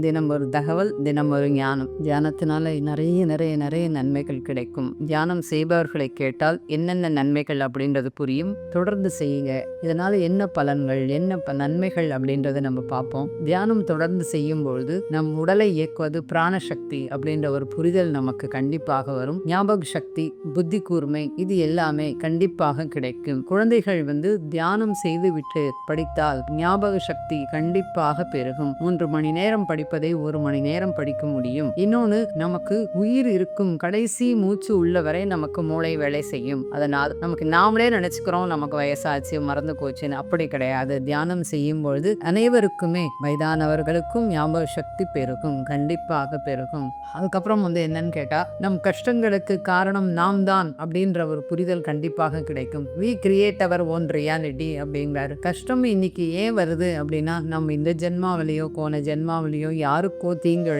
தினம் ஒரு தகவல் தினம் ஒரு ஞானம். தியானத்தினால நிறைய நிறைய நிறைய நன்மைகள் கிடைக்கும். தியானம் செய்பவர்களை கேட்டால் என்னென்ன நன்மைகள் அப்படின்றது புரியும். தொடர்ந்து செய்யுங்க. இதனால என்ன பலன்கள் என்ன ப- நன்மைகள் அப்படின்றத நம்ம பார்ப்போம். தியானம் தொடர்ந்து செய்யும் பொழுது நம் உடலை இயக்குவது பிராண சக்தி அப்படின்ற ஒரு புரிதல் நமக்கு கண்டிப்பாக வரும். ஞாபக சக்தி புத்தி கூர்மை இது எல்லாமே கண்டிப்பாக கிடைக்கும். குழந்தைகள் வந்து தியானம் செய்து விட்டு படித்தால் ஞாபக சக்தி கண்டிப்பாக பெருகும். மூன்று மணி நேரம் படி படிப்பதை ஒரு மணி நேரம் படிக்க முடியும். இன்னொன்று நமக்கு உயிர் இருக்கும் கடைசி மூச்சு உள்ள வரை நமக்கு மூளை வேலை செய்யும். அதனால் நமக்கு நாமளே நினைச்சுக்கிறோம் நமக்கு வயசாச்சு மறந்து போச்சுன்னு. அப்படி கிடையாது. தியானம் செய்யும் பொழுது அனைவருக்குமே வயதானவர்களுக்கும் ஞாபக சக்தி பெருகும். கண்டிப்பாக பெருகும். அதுக்கப்புறம் வந்து என்னன்னு கேட்டா நம் கஷ்டங்களுக்கு காரணம் நாம் தான் அப்படின்ற ஒரு புரிதல் கண்டிப்பாக கிடைக்கும். We create our own reality அப்படிங்கிறாரு. கஷ்டம் இன்னைக்கு ஏன் வருது அப்படின்னா நம்ம இந்த ஜென்மாவிலேயோ போன ஜென்மாவிலேயோ யாருக்கோ தீங்கு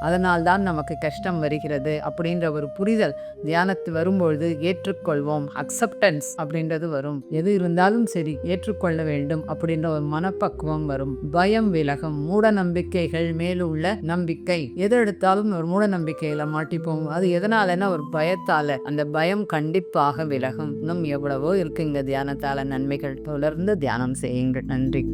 அதனால் தான் நமக்கு கஷ்டம் வருகிறது அப்படின்ற ஒரு புரிதல் தியானத்து வரும்பொழுது ஏற்றுக்கொள்வோம். அக்செப்டன்ஸ் அப்படின்றது வரும். எது இருந்தாலும் சரி ஏற்றுக்கொள்ள வேண்டும் அப்படின்ற ஒரு மனப்பக்குவம் வரும். பயம் விலகும். மூட நம்பிக்கைகள் மேலுள்ள நம்பிக்கை. எது எடுத்தாலும் ஒரு மூட நம்பிக்கையில மாட்டிப்போம். அது எதனாலன்னா ஒரு பயத்தால. அந்த பயம் கண்டிப்பாக விலகும். இன்னும் எவ்வளவோ இருக்குங்க தியானத்தால. நன்மைகள். தொடர்ந்து தியானம் செய்யுங்கள். நன்றி.